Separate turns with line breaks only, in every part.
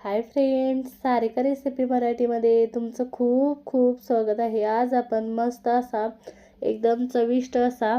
Hi friends Sarika recipe मराठीमध्ये तुमचं खूप खूप स्वागत आहे. आज आपण मस्त असा एकदम चविष्ट असा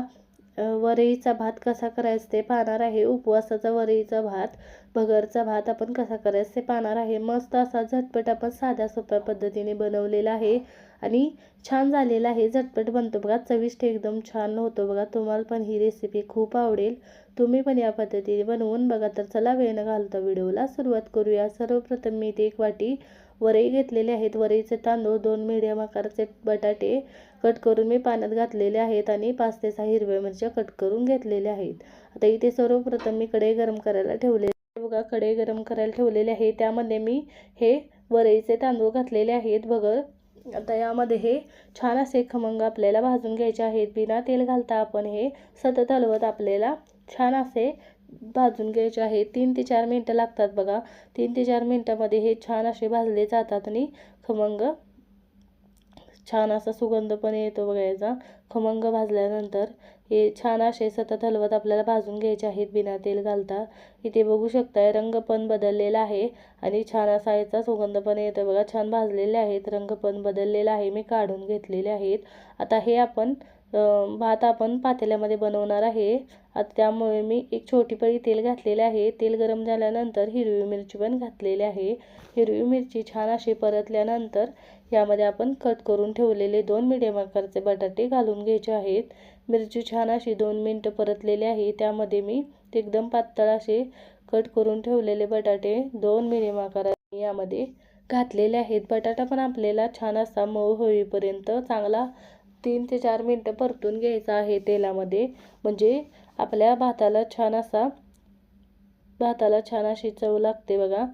वरईचा भात कसा करायचा ते पाहणार आहे. उपवासाचा वरईचा भात भगरचा भात आपण कसा करायचा ते पाहणार आहे. मस्त असा झटपट आपण साध्या सोप्या पद्धतीने बनवलेला आहे. आणि छान झालेला आहे. झटपट बनतो बघा. चविष्ट एकदम छान होतो बघा. तुम्हाला पण ही रेसिपी खूप आवडेल. तुम्ही पण या पद्धतीने बनवून बघा. तर चला वेळ न घालता व्हिडिओला सुरुवात करूया. सर्वप्रथम मी इथे एक वाटी वरई घेतलेले आहेत. वरईचे तांदूळ दोन मिडियम आकाराचे बटाटे कट करून मी पाण्यात घातलेले आहेत आणि पाच ते सहा हिरव्या मिरच्या कट करून घेतलेल्या आहेत. आता इथे सर्वप्रथम मी कढई गरम करायला ठेवले बघा कढई गरम करायला ठेवलेले आहे. त्यामध्ये मी हे वरईचे तांदूळ घातलेले आहेत. बघा आता यामध्ये हे छान असे खमंग आपल्याला भाजून घ्यायचे आहेत. बिना तेल घालता आपण हे सतत हलवत आपल्याला छान असे भाजून घ्यायचे आहे तीन ते चार मिनटं लागतात बघा. तीन ते चार मिनटामध्ये हे छान असे भाजले जातात आणि खमंग छान असा सुगंध पण येतो बघा याचा खमंग भाजल्यानंतर हे छान असे सतत हलवत आपल्याला भाजून घ्यायचे आहेत बिना तेल घालता. इथे बघू शकताय रंग पण बदललेला आहे आणि छान असा याचा सुगंध पण येतो बघा. छान भाजलेले आहेत रंग पण बदललेला आहे. मी काढून घेतलेले आहेत. आता हे आपण भात आपण पातेल्यामध्ये बनवणार आहे. आता त्यामुळे मी एक छोटी पळी तेल घातलेले आहे. तेल गरम झाल्यानंतर हिरवी मिरची पण घातलेली आहे. हिरवी मिरची छान अशी परतल्यानंतर यामध्ये आपण कट करून ठेवलेले दोन मिडियम आकाराचे बटाटे घालून घ्यायचे आहेत. मिरची छान अशी दोन मिनटं परतलेली आहे. त्यामध्ये मी एकदम पातळ असे कट करून ठेवलेले बटाटे दोन मिडियम आकाराने यामध्ये घातलेले आहेत. बटाटा पण आपल्याला छान असा मऊ होईपर्यंत चांगला तीन ते चार मिनटं परतून घ्यायचा आहे तेलामध्ये. म्हणजे आपल्या भाताला छान असा भाताला छान अशी चव लागते बघा.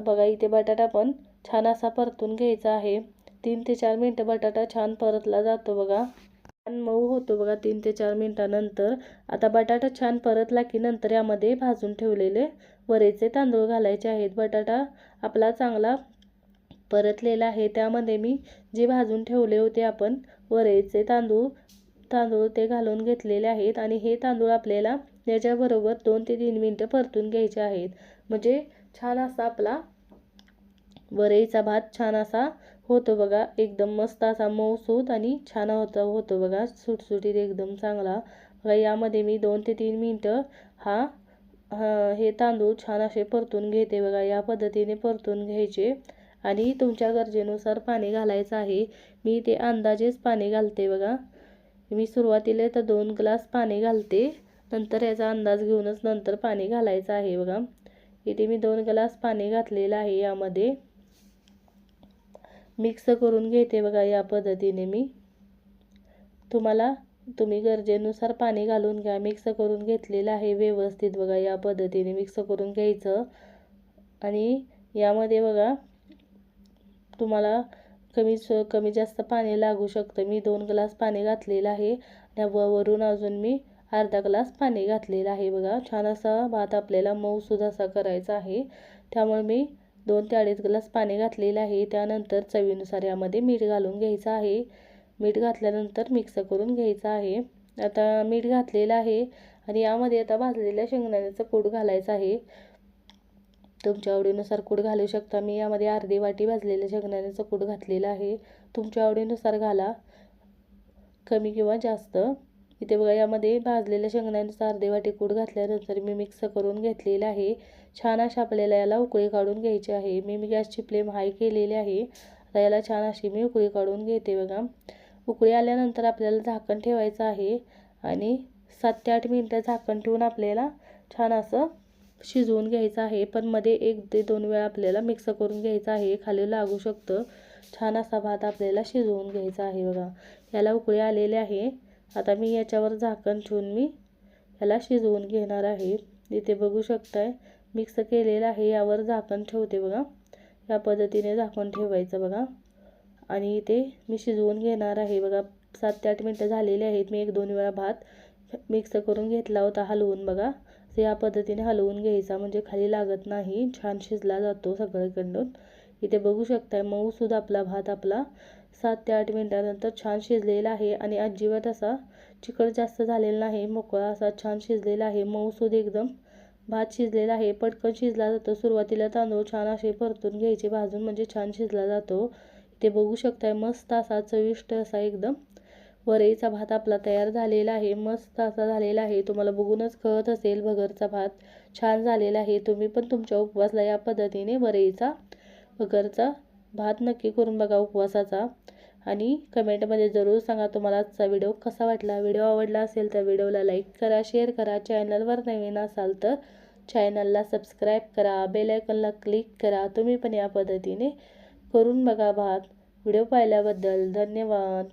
बघा इथे बटाटा पण छान असा परतून घ्यायचा आहे. तीन ते चार मिनटं बटाटा छान परतला जातो बघा. छान मऊ होतो बघा तीन ते चार मिनटानंतर. आता बटाटा छान परतला की नंतर यामध्ये भाजून ठेवलेले वरेचे तांदूळ घालायचे आहेत. बटाटा आपला चांगला परतलेला आहे. त्यामध्ये मी जे भाजून ठेवले होते आपण वरेचे तांदूळ तांदूळ ते घालून घेतलेले आहेत आणि हे तांदूळ आपल्याला याच्याबरोबर दोन ते तीन मिनटं परतून घ्यायचे आहेत. म्हणजे छान असा आपला वरईचा भात छान असा होतो बघा. एकदम मस्त असा मऊसूत आणि छान होता होतो बघा. सुटसुटीत एकदम चांगला. बघा यामध्ये मी दोन ते तीन मिनटं हा हे तांदूळ छान असे परतून घेते बघा. या पद्धतीने परतून घ्यायचे. आणि तुमच्या गरजेनुसार पाणी घालायचं आहे. मी ते अंदाजेच पाणी घालते बघा. मी सुरुवातीला तर दोन ग्लास पाणी घालते. नंतर याचा अंदाज घेऊनच नंतर पाणी घालायचं आहे बघा. इथे मी दोन ग्लास पाणी घातलेलं आहे यामध्ये. मिक्स करून घेते बघा या पद्धतीने मी. तुम्हाला तुम्ही गरजेनुसार पाणी घालून घ्या. मिक्स करून घेतलेलं आहे व्यवस्थित बघा या पद्धतीने मिक्स करून घ्यायचं. आणि यामध्ये बघा तुम्हाला कमी कमी जास्त पाणी लागू शकतं. मी दोन ग्लास पाणी घातलेलं आहे. त्या वरून अजून मी अर्धा ग्लास पाणी घातलेलं आहे बघा. छान असा भात आपल्याला मऊसुद्धा असा करायचा आहे. त्यामुळे मी दोन ते अडीच ग्लास पाणी घातलेलं आहे. त्यानंतर चवीनुसार यामध्ये मीठ घालून घ्यायचं आहे. मीठ घातल्यानंतर मिक्स करून घ्यायचं आहे. आता मीठ घातलेलं आहे आणि यामध्ये आता भाजलेल्या शेंगदाण्याचं कूट घालायचं आहे. तुमच्या आवडीनुसार कूट घालू शकता. मी यामध्ये अर्धी वाटी भाजलेल्या शेंगदाण्याचं कूट घातलेलं आहे. तुमच्या आवडीनुसार घाला. कमी किंवा जास्त. इथे बघा यामध्ये भाजलेल्या शेंगदाण्याचा अर्धे वाटी कूट घातल्यानंतर मी मिक्स करून घेतलेलं आहे. छान अशा आपल्याला याला उकळी काढून घ्यायची आहे. मी मी गॅसची फ्लेम हाय केलेली आहे. आता याला छान अशी मी उकळी काढून घेते बघा. उकळी आल्यानंतर आपल्याला झाकण ठेवायचं आहे आणि सात ते आठ मिनटं झाकण ठेवून आपल्याला छान असं शिजवून घ्यायचं आहे. पण मध्ये एक ते दोन वेळा आपल्याला मिक्स करून घ्यायचं आहे. खाली लागू शकतं. छान असा भात आपल्याला शिजवून घ्यायचा आहे बघा. याला उकळी आलेले आहे. आता मी याच्यावर झाकण ठेवून मी याला शिजवून घेणार आहे. इथे बघू शकताय मिक्स केलेलं आहे यावर झाकण ठेवते बघा. या पद्धतीने झाकण ठेवायचं बघा. आणि इथे मी शिजवून घेणार आहे बघा. सात ते आठ मिनटं झालेले आहेत. मी एक दोन वेळा भात मिक्स करून घेतला होता हलवून बघा. या पद्धतीने हलवून घ्यायचा म्हणजे खाली लागत नाही. छान शिजला जातो सगळीकडून. इथे बघू शकताय मऊसुद्धा आपला भात आपला सात ते आठ मिनटानंतर छान शिजलेला आहे आणि अजिबात असा चिकट जास्त झालेला नाही मोकळा असा छान शिजलेला आहे. मऊसूद एकदम भात शिजलेला आहे. पटकन शिजला जातो. सुरुवातीला तांदूळ छान असे परतून घ्यायचे. भाजून म्हणजे छान शिजला जातो. इथे बघू शकताय मस्त असा चविष्ट असा एकदम वरईचा भात आपला तयार झालेला आहे. मस्त असा झालेला आहे. तुम्हाला बघूनच कळत असेल भगरचा भात छान झालेला आहे. तुम्ही पण तुमच्या उपवासला या पद्धतीने वरईचा भगरचा भात नक्की करून बघा उपवासाचा. आणि कमेंटमध्ये जरूर सांगा तुम्हाला आजचा व्हिडिओ कसा वाटला. व्हिडिओ आवडला असेल तर व्हिडिओला लाईक करा शेअर करा. चॅनलवर नवीन असाल तर चॅनलला सबस्क्राईब करा. बेलायकॉनला क्लिक करा. तुम्ही पण या पद्धतीने करून बघा भात. व्हिडिओ पाहिल्याबद्दल धन्यवाद.